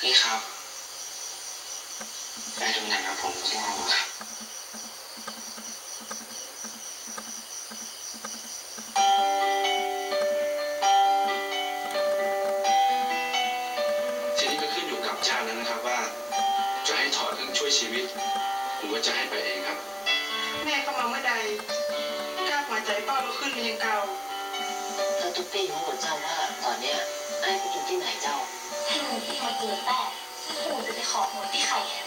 พี่ครับไปดูหนังกับผมที่ห้องครับทีนี้ก็ขึ้นอยู่กับชาติแล้วนะครับว่า จะให้ถอดเครื่องช่วยชีวิต หรือว่าจะให้ไปเองครับ แม่ก็มาเมื่อใดกล้าหัวใจป้าก็ขึ้นเปยังเก่า แล้วทุกปีของหนูเจ้าว่าตอนเนี้ยไอ้ไปอยู่ที่ไหนเจ้า ให้หนูที่มาเกิดแต่หนูจะไปขอหวยที่ไข่แหม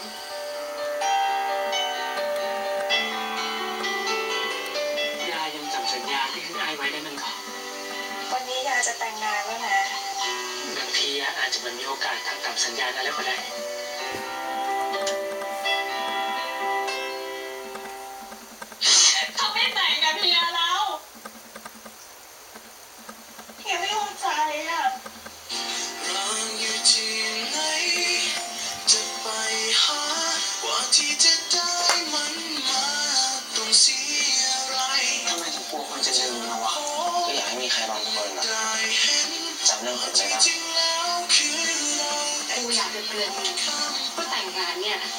ยายังจำสัญญาที่ขึ้นไอ้ไว้ได้มั้งครับวันนี้ยายจะแต่งงานแล้วนะบางทีอาจจะมันมีโอกาสทำตามสัญญานั้นแล้วก็ได้ เตือนมึงว่าแต่งงานเนี่ยนะ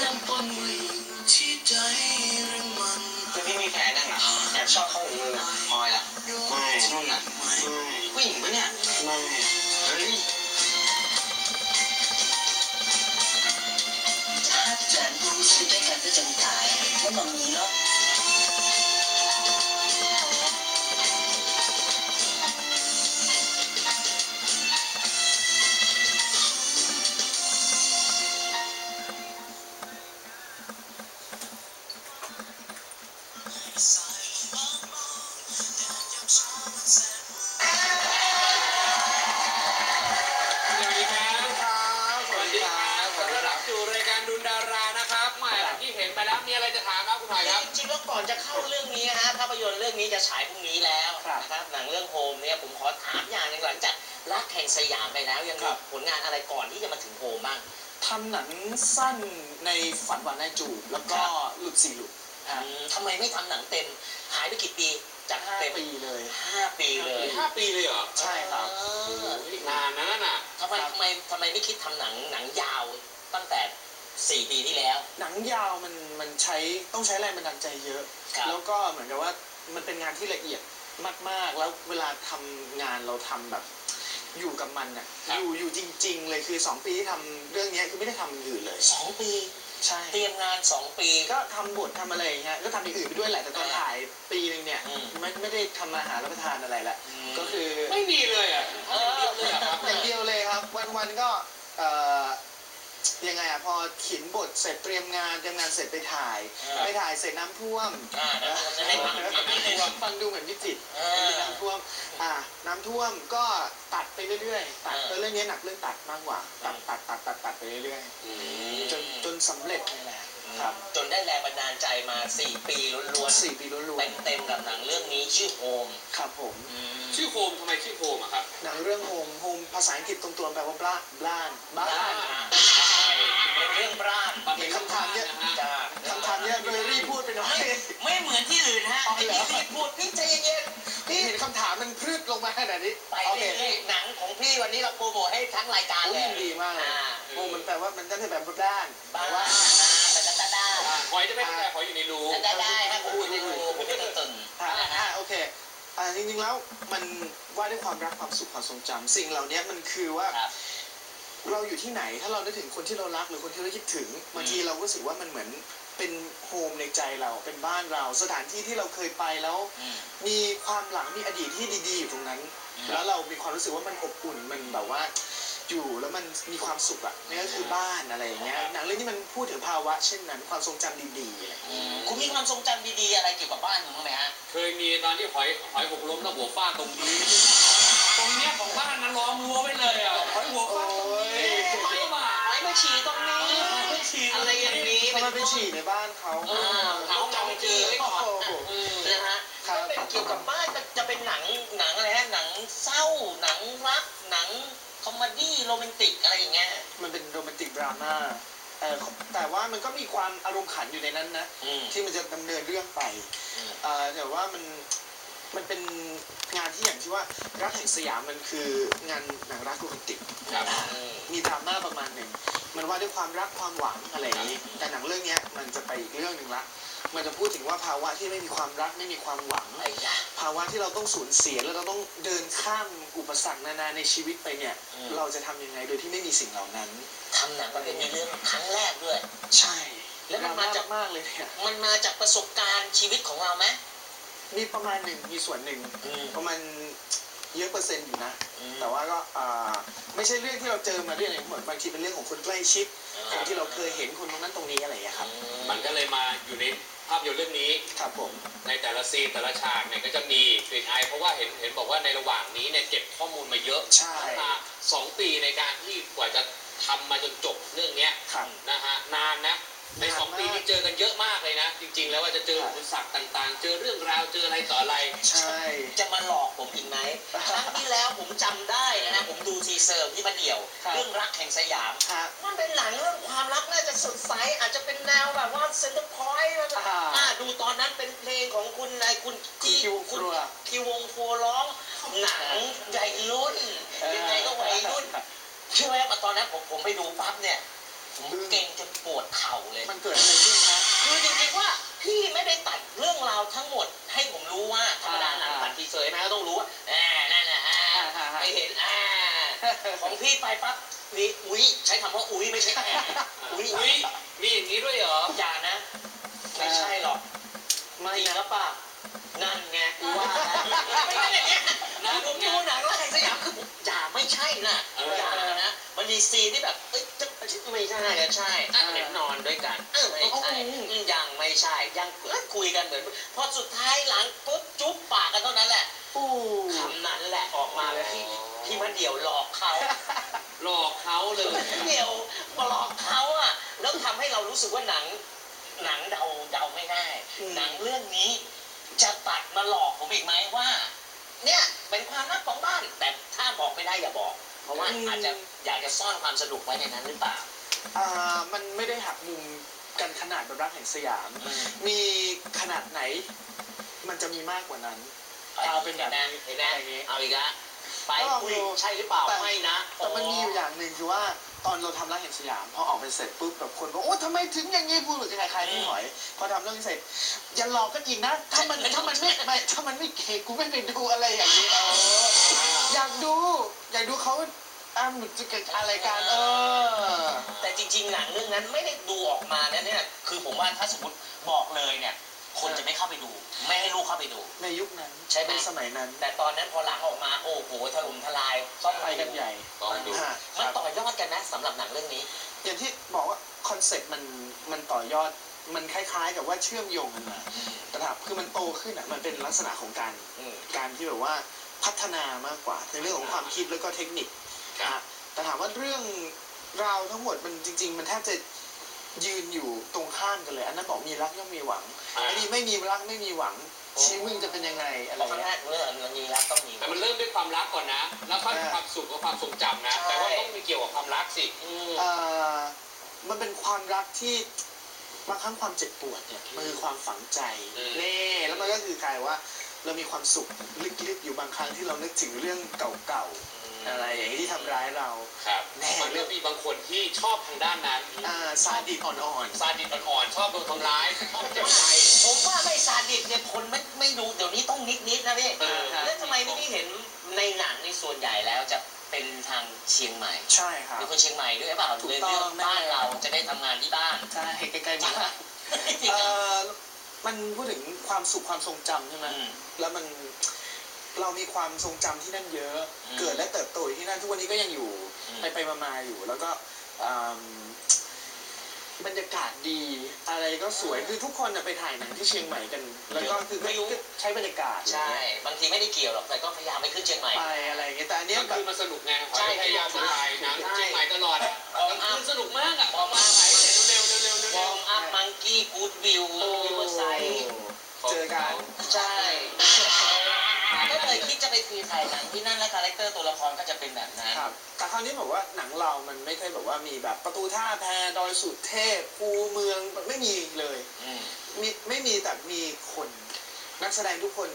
เริ่มต้นที่ใจรมันคือพี่มีแฟนนั่นอะแอบชอบเข้าหูมืออะพลอยอะไม่นุ่นอะไม่ผู้หญิงปะเนี่ยไม่เฮ้ยถ้าจะรู้สึกได้กันก็จะตายแล้วมันมีเนาะ สวัสดีครับสวัสดีครับขอต้อนรับสู่รายการดุนดารานะครับแหม่ที่เห็นไปแล้วมีอะไรจะถามครับคุณหน่อยครับ จริงๆแล้วก่อนจะเข้าเรื่องนี้นะฮะภาพยนตร์เรื่องนี้จะฉายพรุ่งนี้แล้วครับนะครับหนังเรื่องโฮมเนี่ยผมขอถามอย่างหนึ่งหลังจากรักแห่งสยามไปแล้วยังมีผลงานอะไรก่อนที่จะมาถึงโฮมบ้าง ทำหนังสั้นในฝันหวานนายจูบแล้วก็หลุดสี่หลุด ทำไมไม่ทำหนังเต็ม หายไปกี่ปีจากห้าเต็มปีเลยห้าปีเลยห้าปีเลยเหรอใช่ครับเอโอ้อโหอีกนานนะนั่นน่ะทำไมทำไมทำไมไม่คิดทำหนังหนังยาวตั้งแต่สี่ปีที่แล้ว หนังยาวมันมันใช้ต้องใช้แรงบันดาลใจเยอะครับแล้วก็เหมือนกับว่ามันเป็นงานที่ละเอียดมากๆ แล้วเวลาทำงานเราทำแบบ อยู่กับมันอะครับอยู่อยู่จริง ๆ เลยคือสองปีที่ทำเรื่องเนี้ยคือไม่ได้ทำอย่างอื่นเลยสองปี ใช่เตรียมงานสองปี ก็ทำบททำอะไรอย่างเงี้ยก็ทำอย่างอื่นไปด้วยแหละแต่ตอนถ่ายปีหนึงเนี่ยอืม ไม่ไม่ได้ทำอาหารรับประทานอะไรละก็คือไม่มีเลยอะเออเดียวเลยอะครับอย่างเดียวเลยครับ วันวันๆก็เอ่อ ยังไงอะพอเขียนบทเสร็จเตรียมงานเตรียมงานเสร็จไปถ่ายอ่าไปถ่ายเสร็จน้ำท่วมอ่าเดี๋ยวผมจะให้ฟังนิดนึงฟังดูเหมือนวิจิตรอ่าน้ำท่วมอ่าน้ำท่วมก็ตัดไปเรื่อยๆตัดอ่าเออเรื่องนี้หนักเรื่องตัดมากกว่า ตัดตัดตัดตัดตัดไปเรื่อยอืมๆจนจนสำเร็จนี่แหละครับจนได้แรงบันดาลใจมา 4 ปีล้วนสี่ปีล้วนๆเต็มๆกับหนังเรื่องนี้ชื่อโฮมๆครับผมชื่อโฮมทำไมชื่อโฮมอะครับหนังเรื่องโฮมโฮมภาษาอังกฤษตรงตัวแปลว่าบ้านบ้านบ้าบ้านนใช่ เป็นเรื่องบ้านมันเป็นคำถามเยอะจ้าคำถามเนี้ยเลยรีบพูดไปหน่อย ไม่เหมือนที่อื่นฮะอ๋อไอ้เหรอที่รีบพูดพี่ใจเย็นๆพี่เห็นคำถามมันพรึดลงมาขนาดนี้ไปโอเคเรื่อยๆหนังของพี่วันนี้เราโปรโมทให้ทั้งรายการโอ้เลยยดีมากเลยอ่าโอ้มันแปลว่ามันจะแบบบ้านบ้านว่านะแต่ก็ได้หอยจะไม่ได้หอยอยู่ในรูได้ได้ให้ผมพูดให้ดูผมไม่ต้องตื่นอ่าอ่าโอเคอ่าจริงๆแล้วมันว่าด้วยความรักความสุขความทรงจำสิ่งเหล่านี้มันคือว่า ครับ เราอยู่ที่ไหนถ้าเรานึกถึงคนที่เรารักหรือคนที่เราคิดถึงบางทีเราก็รู้สึกว่ามันเหมือนเป็นโฮมในใจเราเป็นบ้านเรา สถานที่ที่เราเคยไปแล้ว อืม มีความหลังมีอดีตที่ดีๆอยู่ตรงนั้น อืม แล้วเรามีความรู้สึกว่ามันอบอุ่นมันแบบว่า อยู่แล้วมันมีความสุขอะนี่ก็คือบ้านอะไรอย่างเงี้ยหนังเรื่องนี้มันพูดถึงภาวะเช่นนั้นความทรงจำดีๆอะไรอย่างเงี้ยอืมคุณมีความทรงจำดีๆอะไรเกี่ยวกับบ้านคุณบ้างไหมฮะเคยมีตอนที่หอยหอยหกล้มแล้วหัวฟาดตรงนี้ ตรงเนี้ยของบ้านนั้นล้อมรั้วไว้เลยอะหอยหัวฟาดตรง ฉี่ตรงนี้อะไรอย่างนี้ทำไมไปฉี่ในบ้านเขาเออเขาจำจีไว้ก่อนโอ้โหนะฮะถ้าเป็นเกี่ยวกับบ้านจะเป็นหนังหนังอะไรฮะหนังเศร้าหนังรักหนังคอมเมดี้โรแมนติกอะไรอย่างเงี้ยมันเป็นโรแมนติกดราม่าเออแต่ว่ามันก็มีความอารมณ์ขันอยู่ในนั้นนะที่มันจะดำเนินเรื่องไปแต่ว่ามัน มันเป็นงานที่อย่างที่ว่ารักแห่งสยามมันคืองานหนังรักโรแมนติกครับอืมมีดราม่าประมาณหนึ่งมันว่าด้วยความรักความหวังอะไรอย่างนี้แต่หนังเรื่องเนี้ยมันจะไปอีกเรื่องหนึ่งละ มันจะพูดถึงว่าภาวะที่ไม่มีความรักไม่มีความหวังไอ้ยะภาวะที่เราต้องสูญเสียแล้วเราต้องเดินข้ามอุปสรรคนานาในชีวิตไปเนี่ย อืม เราจะทำยังไงโดยที่ไม่มีสิ่งเหล่านั้น ทำหนังประเภทนี้เรื่องครั้งแรกด้วย ใช่แล้วมันมาจากมากเลยเนี่ยมันมาจากประสบการณ์ชีวิตของเราไหม มีประมาณหนึ่งมีส่วนหนึ่งอืม ประมาณเยอะเปอร์เซ็นต์อยู่นะอืมแต่ว่าก็อ่าไม่ใช่เรื่องที่เราเจอมาเรื่องอะไรทั้งหมดบางทีเป็นเรื่องของคนใกล้ชิดคนที่เราเคยเห็นคนตรงนั้นตรงนี้อะไรอย่างเงี้ยครับมันก็เลยมาอยู่ในภาพยนตร์เรื่องนี้ ครับผม ในแต่ละซีนแต่ละฉากเนี่ยก็จะมีกลิ่นอายเพราะว่าเห็นเห็นบอกว่าในระหว่างนี้เนี่ยเก็บข้อมูลมาเยอะใช่ มาสองปีในการที่กว่าจะทำมาจนจบเรื่องเนี้ยครับ นะฮะนานนะในนานสองปีมาก ที่เจอกันเยอะมากเลยนะ จริง ๆ แล้วว่าจะเจอครับอุปสรรคต่าง ๆ เจอ เรื่องราวเจออะไรต่ออะไร ใช่ จะมาหลอกผมอีกไหมครั้งที่แล้วผมจำได้นะฮะผมดูทีเซอร์ที่มาเดี่ยว ครับ เรื่องรักแห่งสยามฮะมันเป็นหนังเรื่องความรักน่าจะสดใสอาจจะเป็นแนวแบบว่าเซนเตอร์พอยต์อ่า อ่าดูตอนนั้นเป็นเพลงของคุณนายคุณคุณคิววงครัว คิววงครัวร้อง หนังใหญ่รุ่นยังไงก็วัยรุ่นใช่ไหมว่าตอนนั้นผมผมไปดูปั๊บเนี่ย ผมเก่งจนปวดเข่าเลย มันเกิดอะไรขึ้นฮะคือจริงๆว่า พี่ไม่ได้ตัดเรื่องราวทั้งหมด ให้ผมรู้ว่าธรรมดาหนังอ่าตัดทีเซอร์ใช่ไหมก็ต้องรู้ว่าอ่านั่นแหละอ่าอ่าอ่าอ่าไปเห็นอ่าของพี่ไปปั๊บนี่อุ้ยใช้คำว่าอุ้ยไม่ใช่แอ่อุ้ยอุ้ยมีอย่างนี้ด้วยเหรออย่านะ ไม่ใช่หรอกไม่จริงนะหรือเปล่านั่นไงกูว่าแล้วไม่ใช่อย่างเงี้ยนะผมดูหนังแล้วแห่งสยามคือผมอย่าไม่ใช่น่ะเออออย่านะมันมีซีนที่แบบเอ้ยจะ ไม่ใช่อะใช่อะเห็นนอนด้วยกันเออไม่ใช่อืมยังไม่ใช่ ยังคุยกันเหมือนพอสุดท้ายหลังปุ๊บจุ๊บปากกันเท่านั้นแหละอู้คำนั้นแหละออกมาเลยพี่พี่มันเดี่ยวหลอกเขาหลอกเขาเลย เดี่ยวมาหลอกเขาอะแล้วทำให้เรารู้สึกว่าหนัง หนังเดาเดาไม่ได้หนังเรื่องนี้ จะตัดมาหลอกผมอีกไหมว่า เนี่ยเป็นความรักของบ้านแต่ถ้าบอกไม่ได้อย่าบอก เพราะว่าอาจจะอยากจะซ่อนความสนุกไว้ในนั้นหรือเปล่า อ่ามันไม่ได้หักมุมกันขนาดแบบรักแห่งสยามมีขนาดไหน มันจะมีมากกว่านั้น เอาเป็นแบบนี้เห็นไหมอย่างนี้เอาอีกแล้วไปก็ลองคุยดูใช่หรือเปล่าแต่ไม่นะแต่มันมีอยู่อย่างหนึ่งคือว่าตอนเราทำรักแห่งสยามพอออกไปเสร็จปุ๊บแบบคนบอกโอ้ทำไมถึงอย่างงี้พูดหรือคล้ายๆพี่หอย พอทำเรื่องนี้เสร็จอย่าหลอกกันอีกนะ ถ้ามันถ้ามันไม่ไม่ถ้ามันไม่เก๋กูไม่ไปดูอะไรอย่างนี้เออ อยากดู อยากดูเขาอ้ามจะเกิดอะไรกันเออ แต่จริงๆหนังเรื่องนั้นไม่ได้ดูออกมานะเนี่ย คือผมว่าถ้าสมมติบอกเลยเนี่ย คนจะไม่เข้าไปดู ไม่ให้ลูกเข้าไปดู ในยุคนั้นใช่ไหมสมัยนั้นแต่ตอนนั้นพอหลังออกมาโอ้โหถล่มทลายต้องไปกันใหญ่ต้องดู ฮะคมันรับต่อยอดกันนะสำหรับหนังเรื่องนี้ อย่างที่บอกว่าคอนเซ็ปต์มันมันต่อยอดมันคล้ายๆ กับว่าเชื่อมโยงกันมาแต่ถามคือมันโตขึ้นอะมันเป็นลักษณะของการ อืม การที่แบบว่า พัฒนามากกว่า ในเรื่องของความคิดแล้วก็เทคนิคครับนะแต่ถามว่าเรื่องราวทั้งหมดมันจริง ๆ มันแทบจะยืนอยู่ตรงข้ามกันเลย อันนั้นบอกมีรักย่อมมีหวัง อ่า อันนี้ไม่มีรักไม่มีหวัง ชีวิตมึงจะเป็นยังไงอะไรเพราะข้างหเงี้น้ายเรื่องมันมีรักต้องมี แต่มันเริ่มด้วยความรักก่อนนะ แล้วค่อยอ่าความสุขกับความทรงจำนะ ใช่ แต่ว่าต้องมีเกี่ยวกับความรักสิ อืม เอ่อมันเป็นความรักที่บางครั้งความเจ็บปวดเนี่ยมันคือความฝังใจอืม เน่แล้วมันก็คือกลายว่า เรามีความสุขลึกๆอยู่บางครั้งที่เรานึกถึงเรื่องเก่าๆอะไรอย่างนี้ที่ทำร้ายเรา ครับแน่ มันก็มีบางคนที่ชอบทางด้านนั้นอ่าซาดิสอ่อนซาดิสอ่อนๆชอบโดนทำร้ายชอบเจ็บใจ ผมว่าไม่ซาดิสเนี่ยคนไม่ไม่ดูเดี๋ยวนี้ต้องนิดนิดๆนะพี่เออแล้วทำไมไม่ได้เห็นในหนังในส่วนใหญ่แล้วจะเป็นทางเชียงใหม่ๆใช่ครับ เป็นคนเชียงใหม่ด้วยหรือเปล่าถูกเลยต้อง เลือกบ้านเราจะได้ทำงานที่บ้านใช่ใกล้ๆบ้านจริงเอ่ๆอ มันพูดถึงความสุขความทรงจำใช่ไหมอืม แล้วมันเรามีความทรงจำที่นั่นเยอะ อืมเกิดและเติบโตอยู่ที่นั่นทุกวันนี้ก็ยังอยู่อืม ไปไปมาๆอยู่ แล้วก็อืมบรรยากาศดีอะไรก็สวยคือทุกคนน่ะไปถ่ายหนังที่เชียงใหม่กัน แล้วก็คือไม่รู้ใช้บรรยากาศใช่ บางทีไม่ได้เกี่ยวหรอก แต่ก็พยายามไปขึ้นเชียงใหม่ ไปอะไรอย่างเงี้ยแต่อันเนี้ยมันแบคืบ อมันสนุกไงใช่พยายามถ่ายหนังเชียงใหม่ตลอดอะออกกลางอัคืพนสนุกมากอะออกมาถ่ายเสร็จเร็วๆเร็วๆวเร็อวร์มอัพมัง กี้กูดวิวริเวอร์ไซด์ๆเจอกันใช่ก็เลยคิดจะไปทีถ่ายหนังที่นั่นและคาแรคเตอร์ตัวละครก็จะเป็นแบบนั้นครับแต่คราวนี้บอกว่าหนังเรามันไม่ใช่แบบว่ามีแบบประตูท่าแพดอยสุเทพภูเมืองไม่มีเลยอืมมีไม่มีแต่มีคนนักแสดงทุกคน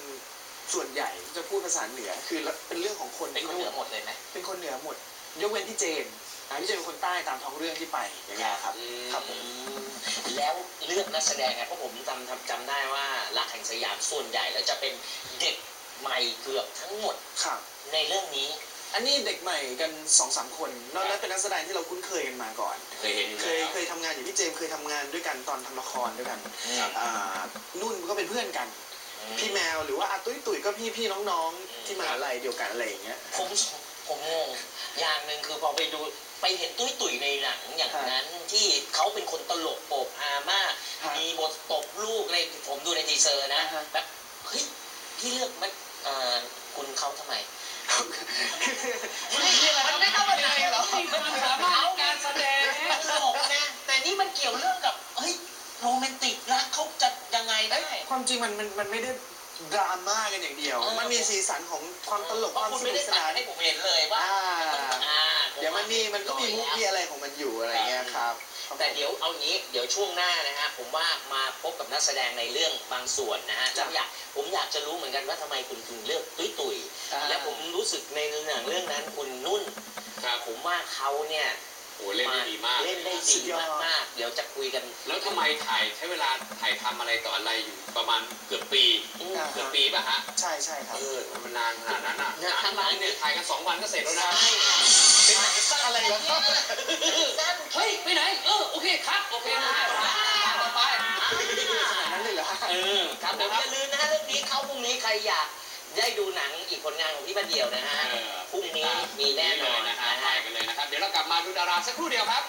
ส่วนใหญ่จะพูดภาษาเหนือคือเป็นเรื่องของคนเป็นคนเหนือหมดเลยไหมเป็นคนเหนือหมด ยกเว้นพี่เจน นะพี่เจนเป็นคนใต้ตามท้องเรื่องที่ไปอย่างเงี้ยครับอืมครับผม แล้วเลือกนักแสดงไงเพราะผมจำจำจำได้ว่ารักแห่งสยามส่วนใหญ่แล้วจะเป็นเด็กใหม่เกือบทั้งหมดครับ ในเรื่องนี้ อันนี้เด็กใหม่กันสองสามคน นอกนั้นเป็นนักแสดงที่เราคุ้นเคยกันมาก่อน เคยเห็นอยู่เคยแล้วเคยทำงานอยู่พี่เจมส์เคยทำงานด้วยกันตอนทำละครด้วยกันครับอ่านุ่นก็เป็นเพื่อนกัน พี่แมวหรือว่าอาตุ้ยตุ๋ยก็พี่พี่น้องๆที่มหาลัยเดียวกันอะไรอย่างเงี้ย ผมผมงงอย่างหนึ่งคือพอไปดู ไปเห็นตุ้ยตุ๋ยในหนังอย่างนั้นที่เขาเป็นคนตลกโปกฮามากฮะมีบทตบลูกอะไรผมดูในทีเซอร์นะอ่าฮะแบบเฮ้ยพี่เลือกมันเอ่อคุณเขาทำไมมันไม่ต้องมาถามเหรอมีความสามารถในการแสดงตลกนะแต่นี่มันเกี่ยวเรื่องกับเฮ้ยโรแมนติกรักเขาจะยังไงได้ความจริงมันมันมันไม่ได้ดราม่ากันอย่างเดียวเออมันมีสีสันของความตลกเพคราะวามคุณสไม่นุได้กสตัดนานให้ผมเห็นเลยว่าอ่าอ่า เดี๋ยวมันมีมันก็มีมุกมีอะไรของมันอยู่อะไรเงี้ยครับแต่เดี๋ยวเอางี้เดี๋ยวช่วงหน้านะฮะผมว่ามาพบกับนักแสดงในเรื่องบางส่วนนะฮะจ้ะผมอยากผมอยากจะรู้เหมือนกันว่าทำไมคุณถึงเลือกตุ้ยตุ๋ยอ่าและผมรู้สึกในหนังเรื่องนั้นคุณนุ่นครับผมว่าเขาเนี่ยโอ้เล่นได้ดีมากเล่นได้สุดีดยอดมากๆเดี๋ยวจะคุยกัน แล้วทำไมถ่ายใช้เวลาถ่ายทำอะไรต่ออะไรอยู่ประมาณเกือบปีอืมอ่าเกือบ ปีป่ะฮะ ใช่ใช่ครับ เออมันนานขนาดนั้นอะเนี่ยหนังเนี่ยถ่ายกันสองวันก็เสร็จแล้วนะเป็นหนังสั้นอะไรเหรอสั้นเฮ้ย ไปไหน เออ โอเคครับ โอเคได้ต่อไปขนาดนั้นเลยเหรอเออ ครับผมอย่าลืมนะฮะเรื่องนี้เขาพรุ่งนี้ใครอยากได้ดูหนังอีกผลงานของพี่บันเดียวนะฮะเออพรุ่งนี้มีแน่นอนนะนะฮะ ฮะไปกันเลยนะครับ เดี๋ยวเรากลับมาดูดาราสักครู่เดียวครับ